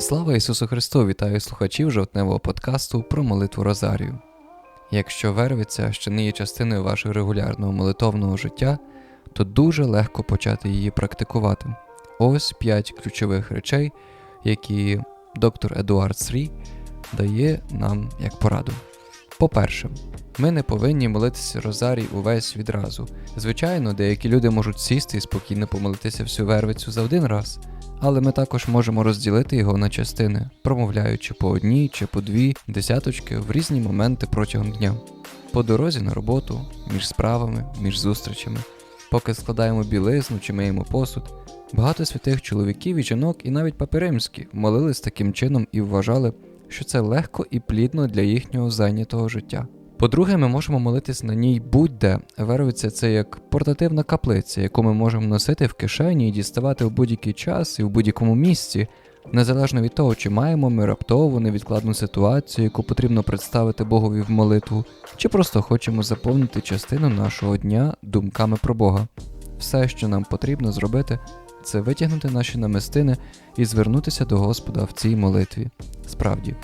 Слава Ісусу Христу! Вітаю слухачів жовтневого подкасту про молитву Розарію. Якщо вервиця ще не є частиною вашого регулярного молитовного життя, то дуже легко почати її практикувати. Ось 5 ключових речей, які доктор Едуард Срі дає нам як пораду. По-перше, ми не повинні молитися Розарій увесь відразу. Звичайно, деякі люди можуть сісти і спокійно помолитися всю вервицю за один раз, але ми також можемо розділити його на частини, промовляючи по одній чи по дві десяточки в різні моменти протягом дня. По дорозі на роботу, між справами, між зустрічами, поки складаємо білизну чи миємо посуд. Багато святих чоловіків і жінок, і навіть папиримські, молились таким чином і вважали, що це легко і плідно для їхнього зайнятого життя. По-друге, ми можемо молитись на ній будь-де. Вервиця це як портативна каплиця, яку ми можемо носити в кишені і діставати в будь-який час і в будь-якому місці, незалежно від того, чи маємо ми раптову невідкладну ситуацію, яку потрібно представити Богові в молитву, чи просто хочемо заповнити частину нашого дня думками про Бога. Все, що нам потрібно зробити, це витягнути наші намистини і звернутися до Господа в цій молитві. Справді,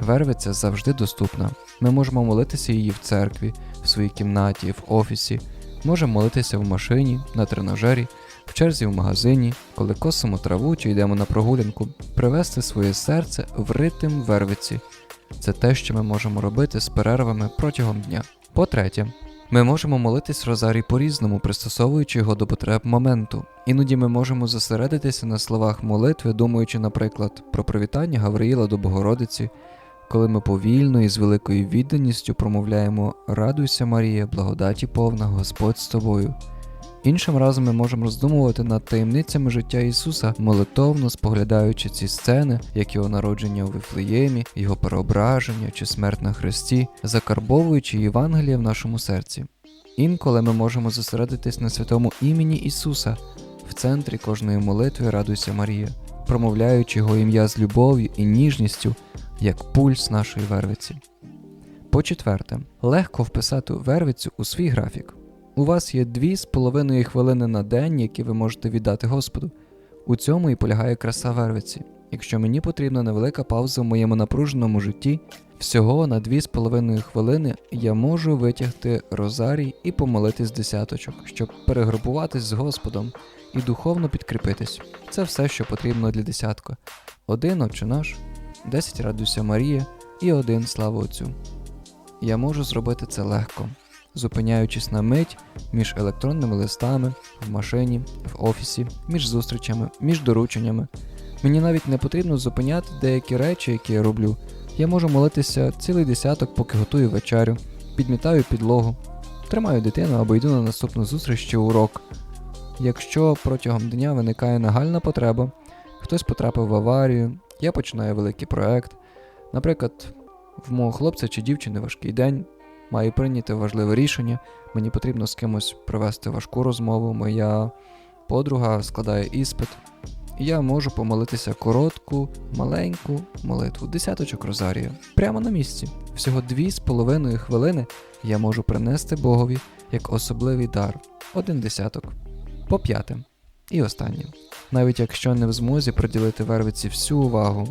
вервиця завжди доступна. Ми можемо молитися її в церкві, в своїй кімнаті, в офісі, можемо молитися в машині, на тренажері, в черзі в магазині, коли косимо траву чи йдемо на прогулянку, привести своє серце в ритм вервиці. Це те, що ми можемо робити з перервами протягом дня. По-третє, ми можемо молитись розарій по-різному, пристосовуючи його до потреб моменту. Іноді ми можемо зосередитися на словах молитви, думаючи, наприклад, про привітання Гавриїла до Богородиці, коли ми повільно і з великою відданістю промовляємо Радуйся, Марія, благодаті повна, Господь з тобою. Іншим разом ми можемо роздумувати над таємницями життя Ісуса, молитовно споглядаючи ці сцени, як його народження у Вифлеємі, його переображення чи смерть на хресті, закарбовуючи Євангеліє в нашому серці. Інколи ми можемо зосередитись на святому імені Ісуса, в центрі кожної молитви Радуйся Марія, промовляючи його ім'я з любов'ю і ніжністю, як пульс нашої вервиці. По четверте, легко вписати вервицю у свій графік. У вас є дві з половиною хвилини на день, які ви можете віддати Господу. У цьому і полягає краса вервиці. Якщо мені потрібна невелика пауза в моєму напруженому житті, всього на дві з половиною хвилини я можу витягти розарій і помолитись десяточок, щоб перегрупуватись з Господом і духовно підкріпитись. Це все, що потрібно для десятка. Один Отче десять радуйся Марія і один слава Отцю. Я можу зробити це легко зупиняючись на мить між електронними листами, в машині, в офісі, між зустрічами, між дорученнями. Мені навіть не потрібно зупиняти деякі речі, які я роблю. Я можу молитися цілий десяток, поки готую вечерю, підмітаю підлогу, тримаю дитину або йду на наступну зустріч чи урок. Якщо протягом дня виникає нагальна потреба, хтось потрапив в аварію, я починаю великий проект. Наприклад, в мого хлопця чи дівчини важкий день, маю прийняти важливе рішення, мені потрібно з кимось провести важку розмову, моя подруга складає іспит. Я можу помолитися коротку, маленьку молитву, десяточок розарія, прямо на місці. Всього дві з половиною хвилини я можу принести Богові як особливий дар, один десяток. По п'яте. І останнє. Навіть якщо не в змозі приділити вервиці всю увагу,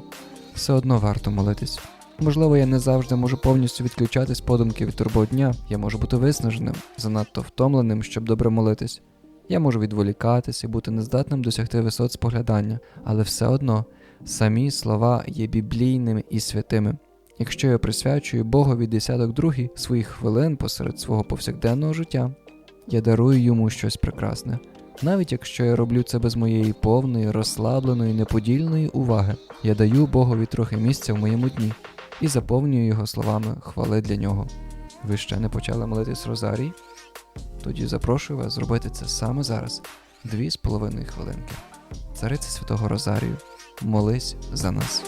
все одно варто молитись. Можливо, я не завжди можу повністю відключатись подумки від турбот дня, я можу бути виснаженим, занадто втомленим, щоб добре молитись. Я можу відволікатись і бути нездатним досягти висот споглядання, але все одно самі слова є біблійними і святими. Якщо я присвячую Богові десяток другий своїх хвилин посеред свого повсякденного життя, я дарую йому щось прекрасне, навіть якщо я роблю це без моєї повної, розслабленої, неподільної уваги, я даю Богові трохи місця в моєму дні і заповнюю його словами хвали для нього. Ви ще не почали молитись Розарій? Тоді запрошую вас зробити це саме зараз, дві з половиною хвилинки. Цариці Святого Розарію, молись за нас.